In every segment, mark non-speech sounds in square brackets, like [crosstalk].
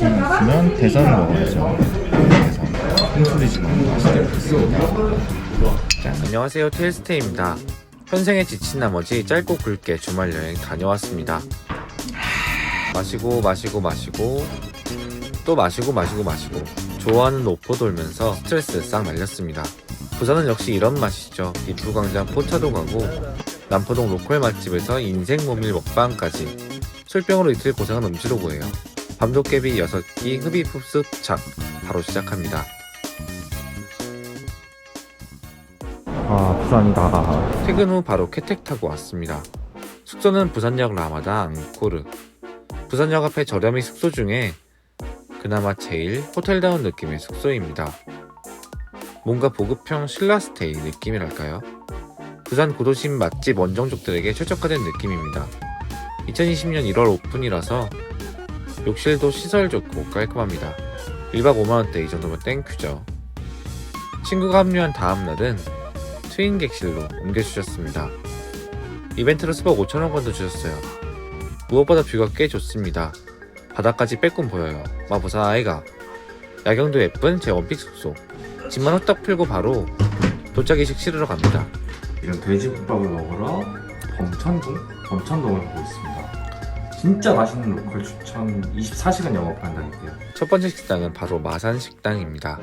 고생 있으면 대선을 먹어야죠. 대선. 홍수리지만 맛있게 먹겠습니다. 자, 안녕하세요 테일스테입니다. 현생에 지친 나머지 짧고 굵게 주말 여행 다녀왔습니다. 마시고 마시고 마시고 또 마시고 마시고 마시고 좋아하는 노포 돌면서 스트레스 싹 날렸습니다. 부산은 역시 이런 맛이죠. 이두광장 포차도 가고 남포동 로컬 맛집에서 인생 모밀 먹방까지 술병으로 이틀 고생한 음주로고예요. 밤도깨비 6끼 흡입흡습 착 바로 시작합니다. 아, 부산이다. 퇴근 후 바로 쾌택 타고 왔습니다. 숙소는 부산역 라마다 앙코르. 부산역 앞에 저렴이 숙소 중에 그나마 제일 호텔다운 느낌의 숙소입니다. 뭔가 보급형 신라스테이 느낌이랄까요? 부산 고도심 맛집 원정족들에게 최적화된 느낌입니다. 2020년 1월 오픈이라서 욕실도 시설 좋고 깔끔합니다. 1박 5만원대 이 정도면 땡큐죠. 친구가 합류한 다음날은 트윈 객실로 옮겨주셨습니다. 이벤트로 수박 5천원권도 주셨어요. 무엇보다 뷰가 꽤 좋습니다. 바다까지 빼꼼 보여요. 마부사 아이가. 야경도 예쁜 제 원픽 숙소. 집만 후딱 풀고 바로 도착이식 치르러 갑니다. 이런 돼지국밥을 먹으러 범천동? 범천동을 가고 있습니다. 진짜 맛있는 로컬 추천 24시간 영업한다는데요. 첫 번째 식당은 바로 마산 식당입니다.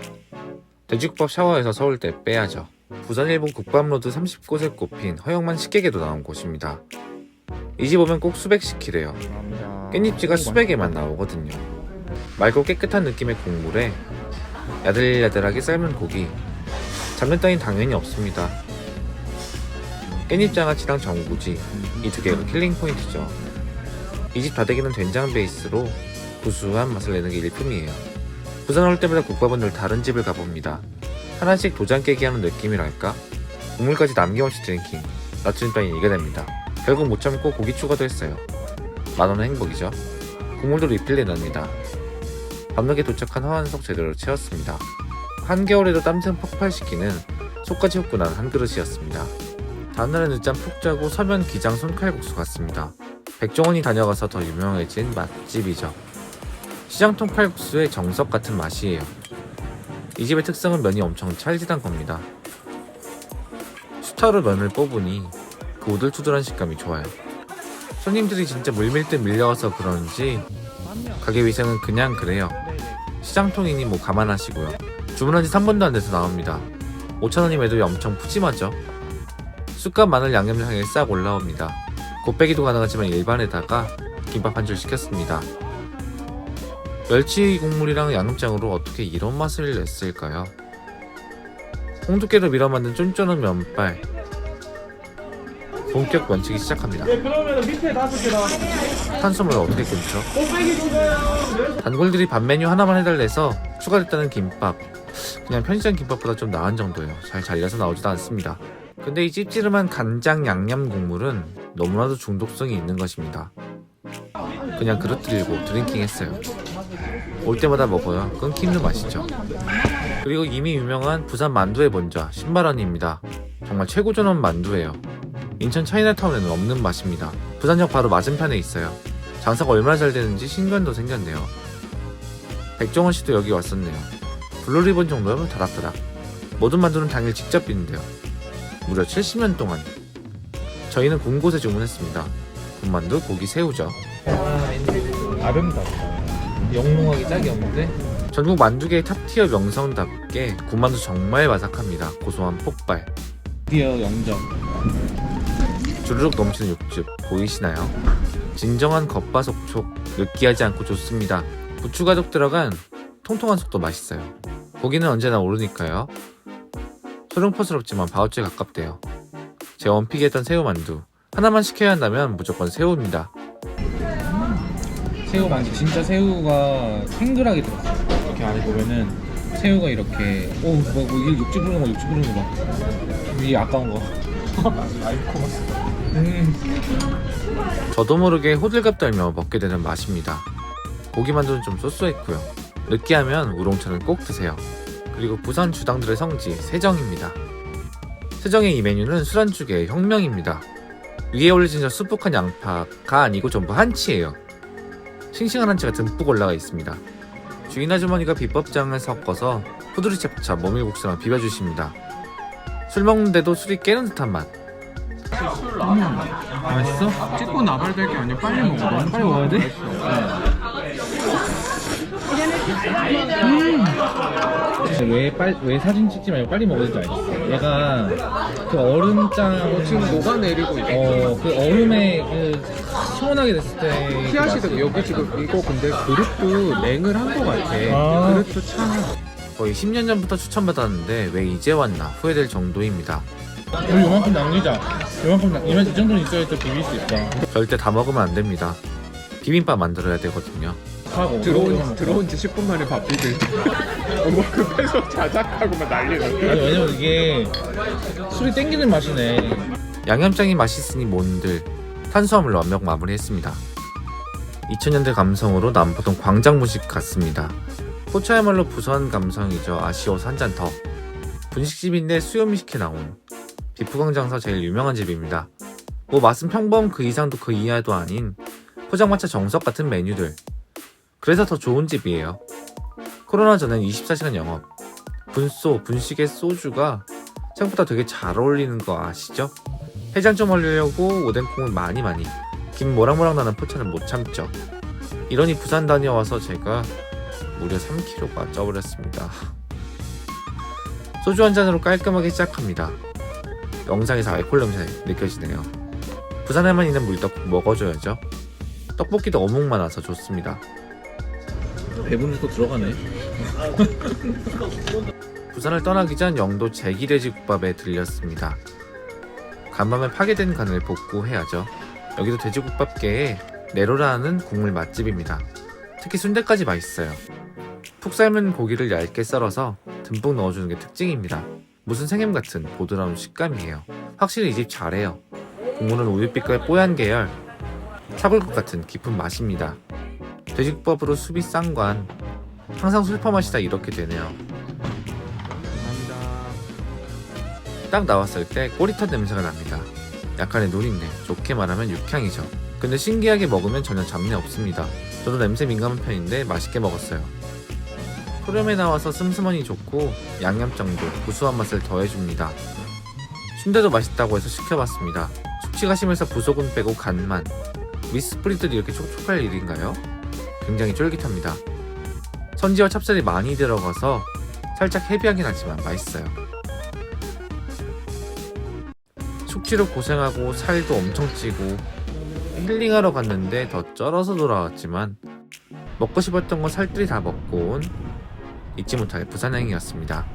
돼지국밥 샤워해서 서울대 빼야죠. 부산 일본 국밥로드 30곳에 꼽힌 허영만 식객에도 나온 곳입니다. 이 집 오면 꼭 수백 시키래요. 깻잎지가 수백에만 나오거든요. 맑고 깨끗한 느낌의 국물에 야들야들하게 삶은 고기. 잡는 따윈 당연히 없습니다. 깻잎 장아찌랑 전구지 이 두 개가 [laughs] 킬링 포인트죠. 이집 다대기는 된장 베이스로 구수한 맛을 내는 게 일품이에요. 부산 올 때마다 국밥은 늘 다른 집을 가봅니다. 하나씩 도장 깨기 하는 느낌이랄까? 국물까지 남김없이 드링킹. 나트륨 따윈 이게 됩니다. 결국 못 참고 고기 추가도 했어요. 만원은 행복이죠. 국물도 리필 내납니다. 밤늦게 도착한 화환석 제대로 채웠습니다. 한겨울에도 땀샘 폭발시키는 속까지 흡고난 한 그릇이었습니다. 다음날은 늦잠 푹 자고 서면 기장 손칼국수 갔습니다. 백종원이 다녀가서 더 유명해진 맛집이죠. 시장 통 칼국수의 정석 같은 맛이에요. 이 집의 특성은 면이 엄청 찰지단 겁니다. 수타로 면을 뽑으니 그 오들투들한 식감이 좋아요. 손님들이 진짜 물밀듯 밀려와서 그런지 가게 위생은 그냥 그래요. 시장통이니 뭐 감안하시고요. 주문한 지 3분도 안 돼서 나옵니다. 5천원임에도 엄청 푸짐하죠. 쑥갓 마늘 양념장에 싹 올라옵니다. 곱빼기도 가능하지만 일반에다가 김밥 한 줄 시켰습니다. 멸치 국물이랑 양념장으로 어떻게 이런 맛을 냈을까요? 홍두깨로 밀어 만든 쫀쫀한 면발. 본격 면치기 시작합니다. 네, 그러면 밑에 다섯 개 나왔어. 탄수물 어떻게 끊죠? 주세요. 단골들이 밥 메뉴 하나만 해달래서 추가됐다는 김밥. 그냥 편의점 김밥보다 좀 나은 정도예요. 잘 잘려서 나오지도 않습니다. 근데 이 찝찝한 간장 양념 국물은 너무나도 중독성이 있는 것입니다. 그냥 그릇 들고 드링킹 했어요. 올 때마다 먹어요. 끊기 힘든 맛이죠. 그리고 이미 유명한 부산 만두의 본좌 신바란입니다. 정말 최고 전원 만두예요. 인천 차이나타운에는 없는 맛입니다. 부산역 바로 맞은편에 있어요. 장사가 얼마나 잘 되는지 신관도 생겼네요. 백종원 씨도 여기 왔었네요. 블루리본 정도면 다닥다닥. 모든 만두는 당일 직접 빚는데요. 무려 70년 동안. 저희는 군 곳에 주문했습니다. 군만두, 고기, 새우죠. 아름답다. 영롱하기 짝이 없는데? 전국 만두계의 탑티어 명성답게 군만두 정말 바삭합니다. 고소한 폭발. 드디어 영점. 주르륵 넘치는 육즙 보이시나요? 진정한 겉바속촉 느끼하지 않고 좋습니다. 부추 가득 들어간 통통한 속도 맛있어요. 고기는 언제나 오르니까요. 소름포스럽지만 바우치에 가깝대요. 제 원픽이 했던 새우만두 하나만 시켜야 한다면 무조건 새우입니다. 새우 만두 진짜 새우가 탱글하게 들었어. 이렇게 안에 보면은 새우가 이렇게 오, 뭐, 뭐 이게 육즙 부르는 거, 육즙 부르는 거 봐. 이게 아까운 거. 아이코마스. 음. 저도 모르게 호들갑 떨며 먹게 되는 맛입니다. 고기만두는 좀 쏘쏘했고요. 느끼하면 우롱차는 꼭 드세요. 그리고 부산 주당들의 성지 세정입니다. 세정의 이 메뉴는 술안주계의 혁명입니다. 위에 올려진 저 수북한 양파가 아니고 전부 한치예요. 싱싱한 한치가 듬뿍 올라가 있습니다. 주인 아주머니가 비법장을 섞어서 후드리채차 모밀국수랑 비벼주십니다. 술 먹는데도 술이 깨는 듯한 맛. 맛있어? 찍고 나가야 될게 아니야. 빨리 먹어. 빨리 먹어야 돼? 왜, 빨, 왜 사진 찍지 말고 빨리 먹어야 될지 알겠어. 얘가 그 얼음장. 지금 녹아내리고 있어. 어, 그 얼음에 그 시원하게 됐을 때. 피아시드 여기 지금 이거 근데 그릇도 냉을 한 거 같아. 아. 그릇도 차. 거의 10년 전부터 추천받았는데 왜 이제 왔나 후회될 정도입니다. 우리 요만큼 남기자. 요만큼, 남- 이만 이 정도는 있어야 또 비빌 수 있어. 절대 다 먹으면 안 됩니다. 비빔밥 만들어야 되거든요. 하고. 들어온 들어온 지 10분 만에 바삐들. [laughs] 너무 급해서 자작하고 막 난리 아니, 났어. 왜냐면 이게 술이 땡기는 맛이네. 양념장이 맛있으니 뭔들 탄수화물로 완벽 마무리했습니다. 2000년대 감성으로 남포동 광장 무식 같습니다. 포차야말로 부산 감성이죠. 아쉬워서 한 잔 더. 분식집인데 수요미식회 나온 비프광장에서 제일 유명한 집입니다. 뭐 맛은 평범 그 이상도 그 이하도 아닌 포장마차 정석 같은 메뉴들. 그래서 더 좋은 집이에요. 코로나 전엔 24시간 영업. 분소, 분식의 소주가 생각보다 되게 잘 어울리는 거 아시죠? 해장 좀 하려고 오뎅콩을 많이 많이. 김 모락모락 나는 포차는 못 참죠. 이러니 부산 다녀와서 제가 무려 3kg가 쪄버렸습니다. 소주 한 잔으로 깔끔하게 시작합니다. 영상에서 알콜 냄새 느껴지네요. 부산에만 있는 물떡국 먹어줘야죠. 떡볶이도 어묵 많아서 좋습니다 배분이 또 들어가네. [laughs] 부산을 떠나기 전 영도 제기돼지 국밥에 들렸습니다. 간밤에 파괴된 간을 복구해야죠. 여기도 돼지국밥계에 네로라는 국물 맛집입니다. 특히 순대까지 맛있어요. 푹 삶은 고기를 얇게 썰어서 듬뿍 넣어주는 게 특징입니다. 무슨 생햄 같은 보드라운 식감이에요. 확실히 이 집 잘해요. 국물은 우유빛깔 뽀얀 계열, 사골국 같은 깊은 맛입니다. 돼지국밥으로 수비 쌍관, 항상 술퍼 맛이다 이렇게 되네요. 딱 나왔을 때 꼬릿한 냄새가 납니다. 약간의 누린내, 좋게 말하면 육향이죠. 근데 신기하게 먹으면 전혀 잡내 없습니다. 저도 냄새 민감한 편인데 맛있게 먹었어요. 소렴에 나와서 슴슴하니 좋고 양념장도 구수한 맛을 더해줍니다. 순대도 맛있다고 해서 시켜봤습니다. 숙취가 심해서 부속은 빼고 간만. 미스프리트도 이렇게 촉촉할 일인가요? 굉장히 쫄깃합니다. 선지와 찹쌀이 많이 들어가서 살짝 헤비하긴 하지만 맛있어요. 숙취로 고생하고 살도 엄청 찌고 힐링하러 갔는데 더 쩔어서 돌아왔지만 먹고 싶었던 건 살들이 다 먹고 온 잊지 못할 부산행이었습니다.